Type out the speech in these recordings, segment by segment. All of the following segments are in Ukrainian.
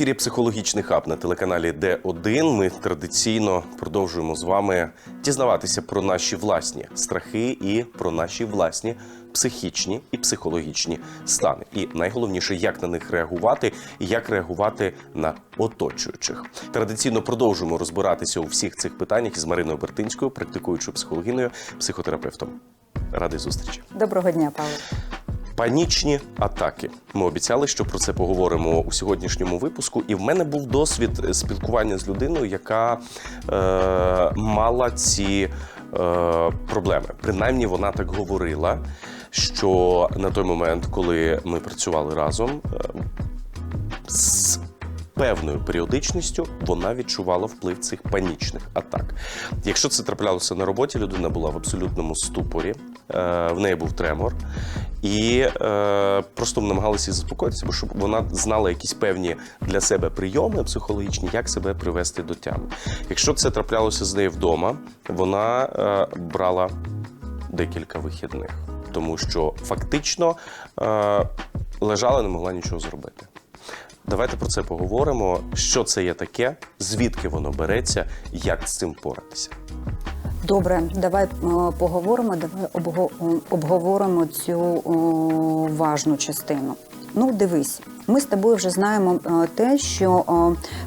Ефірі психологічний хаб на телеканалі Д1. Ми традиційно продовжуємо з вами дізнаватися про наші власні страхи і про наші власні психічні і психологічні стани. І найголовніше, як на них реагувати і як реагувати на оточуючих. Традиційно продовжуємо розбиратися у всіх цих питаннях із Мариною Бертинською, практикуючою психологиною, психотерапевтом. Радий зустрічі. Доброго дня, Павло. Панічні атаки. Ми обіцяли, що про це поговоримо у сьогоднішньому випуску. І в мене був досвід е, спілкування з людиною, яка е, мала ці е, проблеми. Принаймні, вона так говорила, що на той момент, коли ми працювали разом, е, з певною періодичністю вона відчувала вплив цих панічних атак. Якщо це траплялося на роботі, людина була в абсолютному ступорі, е, в неї був тремор, і е, просто намагалися заспокоїтися, бо щоб вона знала якісь певні для себе прийоми психологічні, як себе привести до тями. Якщо це траплялося з нею вдома, вона е, брала декілька вихідних, тому що фактично лежала, не могла нічого зробити. Давайте про це поговоримо. Що це є таке, звідки воно береться, як з цим поратися. Добре, давай е, поговоримо, давай обго- обговоримо цю о, важну частину. Ну, дивись, ми з тобою вже знаємо е, те, що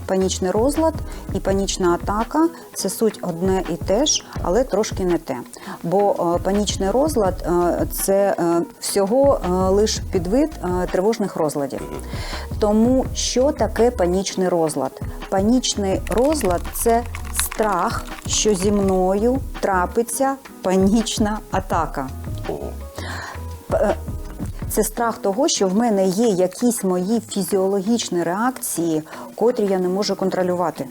панічний розлад і панічна атака це суть одне і те ж, але трошки не те. Бо е, панічний розлад е, це е, всього е, лиш підвид е, тривожних розладів. Тому що таке панічний розлад? Панічний розлад це страх, що зі мною трапиться панічна атака. Це страх того, що в мене є якісь мої фізіологічні реакції, котрі я не можу контролювати.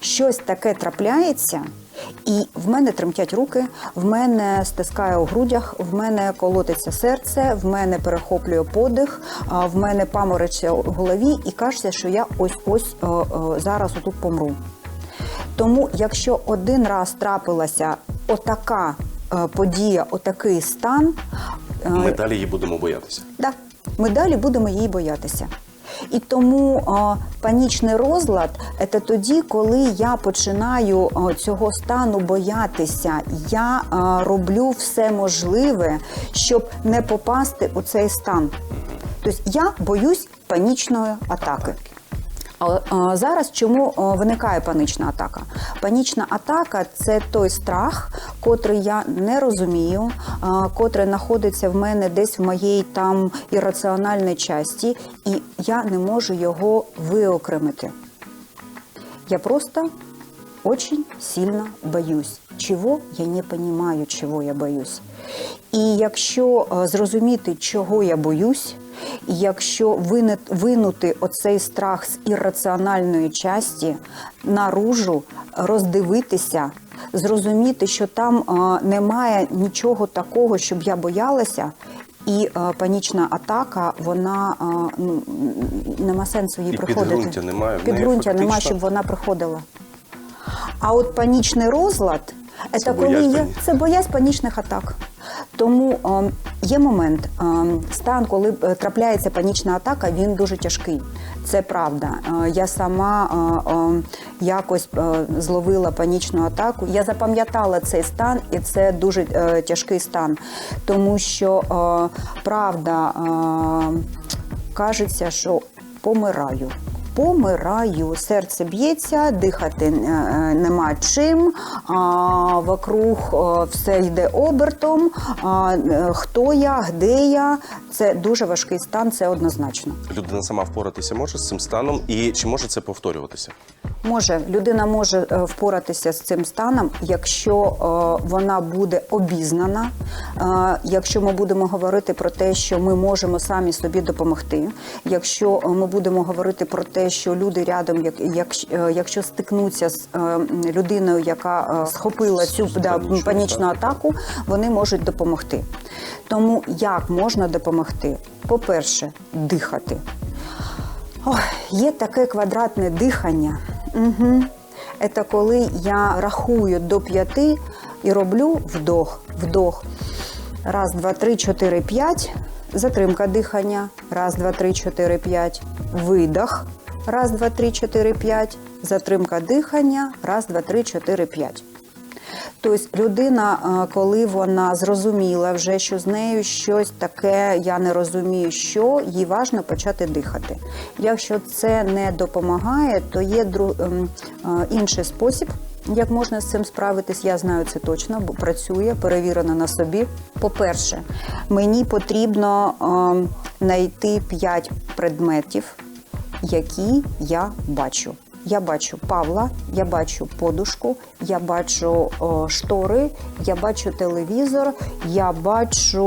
Щось таке трапляється, і в мене тремтять руки, в мене стискає у грудях, в мене колотиться серце, в мене перехоплює подих, в мене паморочиться в голові, і кажеться, що я ось ось е, е, зараз отут помру. Тому, якщо один раз трапилася отака е, подія, отакий стан, Ми далі її будемо боятися. да, ми далі будемо її боятися. І тому е, панічний розлад це тоді, коли я починаю е, цього стану боятися. Я е, роблю все можливе, щоб не попасти у цей стан. Тобто я боюсь панічної атаки. Зараз чому виникає панічна атака? Панічна атака це той страх, котрий я не розумію, котрий знаходиться в мене десь в моїй там ірраціональній часті, і я не можу його виокремити. Я просто очень сильно боюсь. Чого я не понимаю, чого я боюсь. І якщо зрозуміти, чого я боюсь, і якщо винути оцей страх з ірраціональної часті наружу, роздивитися, зрозуміти, що там е, немає нічого такого, щоб я боялася. І е, панічна атака, вона е, ну, нема сенсу її І приходити. підґрунтя немає. Підґрунтя немає, щоб вона приходила. А от панічний розлад Це це коли є боязнь панічних атак. Тому е, є момент, е, стан, коли е, трапляється панічна атака, він дуже тяжкий. Це правда. Е, я сама е, е, якось зловила панічну атаку. Я запам'ятала цей стан, і це дуже тяжкий стан, тому що правда кажеться, що помираю. Помираю, серце б'ється, дихати е, е, нема чим, вокруг е, все йде обертом. Хто я, де я? Це дуже важкий стан, це однозначно. Людина сама впоратися може з цим станом, і чи може це повторюватися? Може, людина може е, впоратися з цим станом, якщо е, вона буде обізнана, е, якщо ми будемо говорити про те, що ми можемо самі собі допомогти, якщо ми будемо говорити про те, що люди рядом, як, як, якщо стикнуться з людиною, яка схопила цю да, Панічну атаку, вони можуть допомогти. Тому як можна допомогти? По-перше, дихати. Ой, є таке квадратне дихання. Угу. Це коли я рахую до п'яти і роблю вдох, вдох. Раз, два, три, чотири, п'ять. Затримка дихання. Раз, два, три, чотири, п'ять. Видох. раз, два, три, чотири, п'ять. Затримка дихання, раз, два, три, чотири, п'ять. Тобто людина, е, коли вона зрозуміла вже, що з нею щось таке, я не розумію, що їй важливо почати дихати. Якщо це не допомагає, то є ем, е, інший спосіб. Як можна з цим справитись, я знаю це точно, бо працює, перевірено на собі. По-перше, мені потрібно ем, знайти 5 предметів, які я бачу. Я бачу Павла, я бачу подушку, я бачу о, штори, я бачу телевізор, я бачу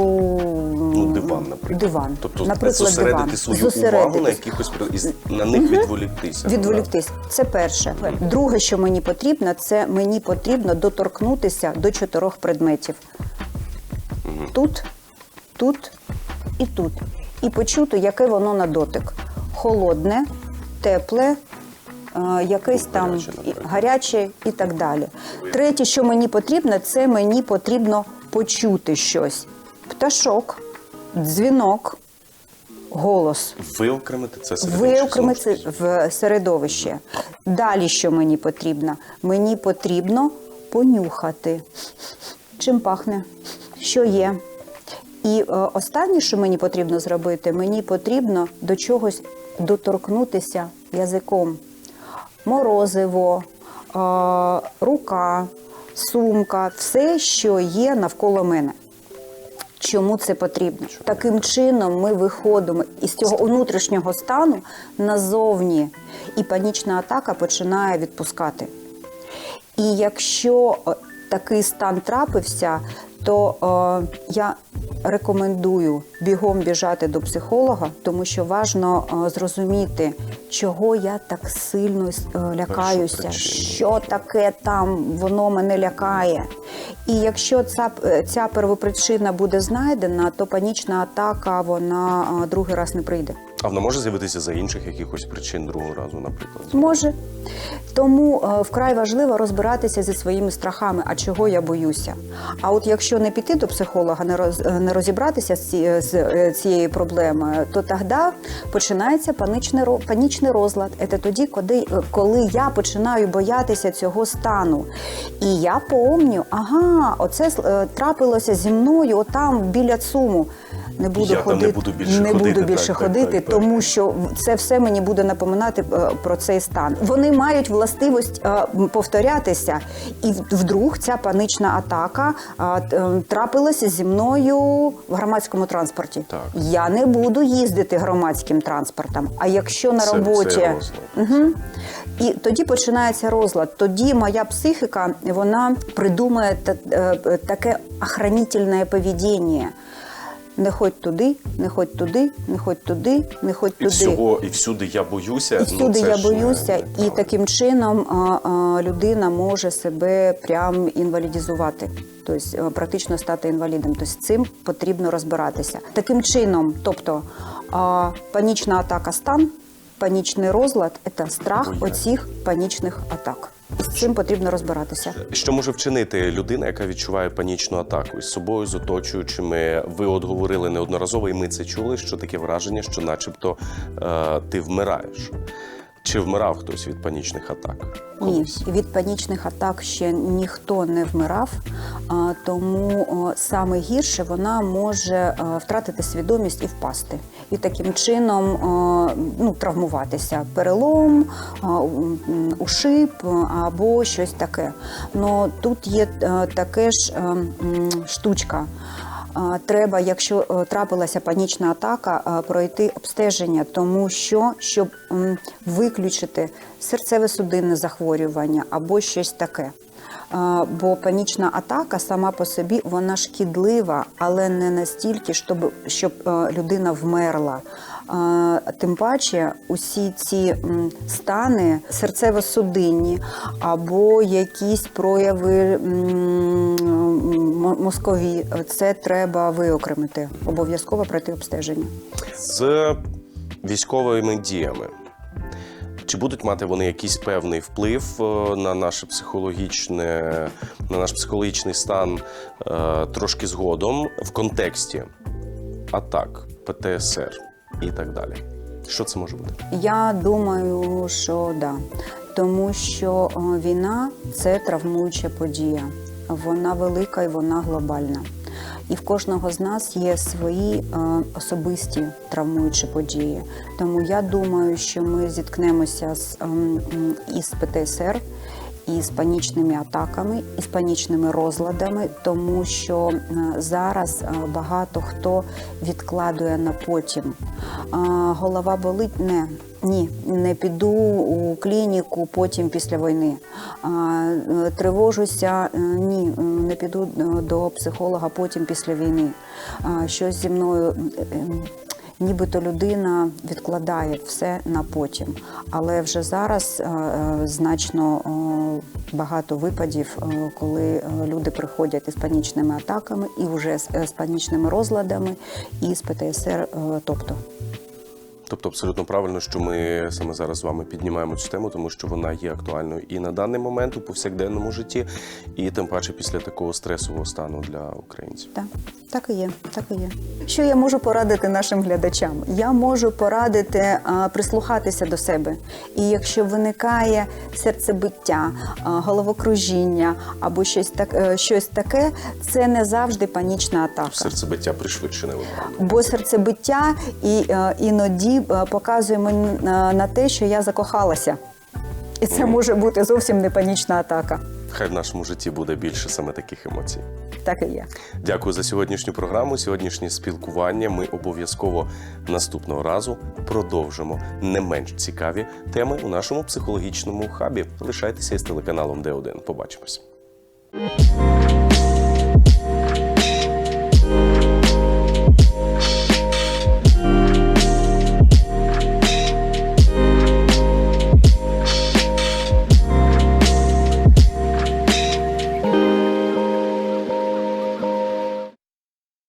Ну, диван, наприклад. Диван. Тобто наприклад, зосередити диван. свою увагу на якихось із- на них відволіктися. Відволіктись. Це перше. Друге, що мені потрібно, це мені потрібно доторкнутися до чотирьох предметів. Тут, тут і тут. І почути, яке воно на дотик. Холодне, тепле, е, якесь там Гаряче, і- так далі. Третє, що мені потрібно, це мені потрібно почути щось. Пташок, дзвінок, голос. Виокремити це серед інших, Виокремити в середовище. Далі, що мені потрібно? Мені потрібно понюхати. Чим пахне? Що є? І е, останнє, що мені потрібно зробити, мені потрібно до чогось доторкнутися язиком. Морозиво, е, рука, сумка, все, що є навколо мене. Чому це потрібно? Таким чином ми виходимо із цього внутрішнього стану назовні, і панічна атака починає відпускати. І якщо е, такий стан трапився, то е, я рекомендую бігом біжати до психолога, тому що важно зрозуміти, чого я так сильно е, лякаюся, що таке там воно мене лякає. І якщо ця, е, ця первопричина буде знайдена, то панічна атака вона е, другий раз не прийде. А вона може з'явитися за інших якихось причин другого разу, наприклад. Може. Тому е, вкрай важливо розбиратися зі своїми страхами, а чого я боюся. А от якщо не піти до психолога, не роз, не розібратися з, ці, з е, цією проблемою, то тоді починається панічний, панічний розлад. Це тоді, коли, е, коли я починаю боятися цього стану. І я помню, ага, оце е, трапилося зі мною отам біля ЦУМу. Не буду Я там ходити, не буду більше не ходити, буду більше так, так, ходити, так, так. тому що це все мені буде напоминати е, про цей стан. Вони мають властивість е, повторятися, і вдруг ця панічна атака е, трапилася зі мною в громадському транспорті. Так. Я не буду їздити громадським транспортом. А якщо на Це- це роботі розлад. Угу. І тоді починається розлад. Тоді моя психіка вона придумає та- таке охранительне поведіння. Не ходь туди, не ходь туди, не ходь туди, не ходь І туди. всього, і всюди я боюся. І ну, всюди це я не- боюся, не і таким чином а, а, людина може себе прям інвалідізувати, тобто е, практично стати інвалідом. Тобто з цим потрібно розбиратися. Таким чином, тобто а, панічна атака стан, панічний розлад це страх оцих панічних атак. З цим потрібно розбиратися. Що може вчинити людина, яка відчуває панічну атаку із собою, з оточуючими? Ви от говорили неодноразово, і ми це чули. Що таке враження, що, начебто, е, ти вмираєш? Чи вмирав хтось від панічних атак? Ні, від панічних атак ще ніхто не вмирав, тому саме гірше вона може е, втратити свідомість і впасти. І таким чином ну, травмуватися. Перелом, ушиб або щось таке. Но тут є е, таке ж е, штучка. Треба, якщо е, трапилася панічна атака, пройти обстеження, тому що щоб виключити серцево-судинне захворювання або щось таке. Бо панічна атака сама по собі вона шкідлива, але не настільки, щоб, щоб е, людина вмерла. Тим паче, усі ці стани серцево-судинні або якісь прояви мозкові, це треба виокремити. Обов'язково пройти обстеження. з військовими діями. Чи будуть мати вони якийсь певний вплив е, на наше психологічне, на наш психологічний стан е, трошки згодом в контексті атак, ПТСР і так далі? Що це може бути? Я думаю, що да. Тому що е, війна це травмуюча подія. Вона велика і вона глобальна. І в кожного з нас є свої е, особисті травмуючі події. Тому я думаю, що ми зіткнемося з ем, із ПТСР, і з панічними атаками, і з панічними розладами, тому що е, зараз е, багато хто відкладує на потім. Голова болить? Не. Ні, не піду у клініку потім після війни. Тривожуся, ні, не піду е, до психолога потім після війни. Щось зі мною. е, е, Нібито людина відкладає все на потім, але вже зараз е, е, значно багато випадів, коли люди приходять із панічними атаками і вже з, панічними розладами, і з ПТСР, тобто. Тобто абсолютно правильно, що ми саме зараз з вами піднімаємо цю тему, тому що вона є актуальною і на даний момент у повсякденному житті, і тим паче після такого стресового стану для українців. Так, так і є, так і є. Що я можу порадити нашим глядачам? Я можу порадити а, прислухатися до себе. І якщо виникає серцебиття, а, головокружіння або щось так, е, щось таке, це не завжди панічна атака. Серцебиття пришвидшене випадку. Бо серцебиття і е, іноді показує мені е, на те, що я закохалася. І це може бути зовсім не панічна атака. Хай в нашому житті буде більше саме таких емоцій. Так і є. Дякую за сьогоднішню програму, сьогоднішнє спілкування. Ми обов'язково наступного разу продовжимо не менш цікаві теми у нашому психологічному хабі. Лишайтеся із телеканалом Д1. Побачимось.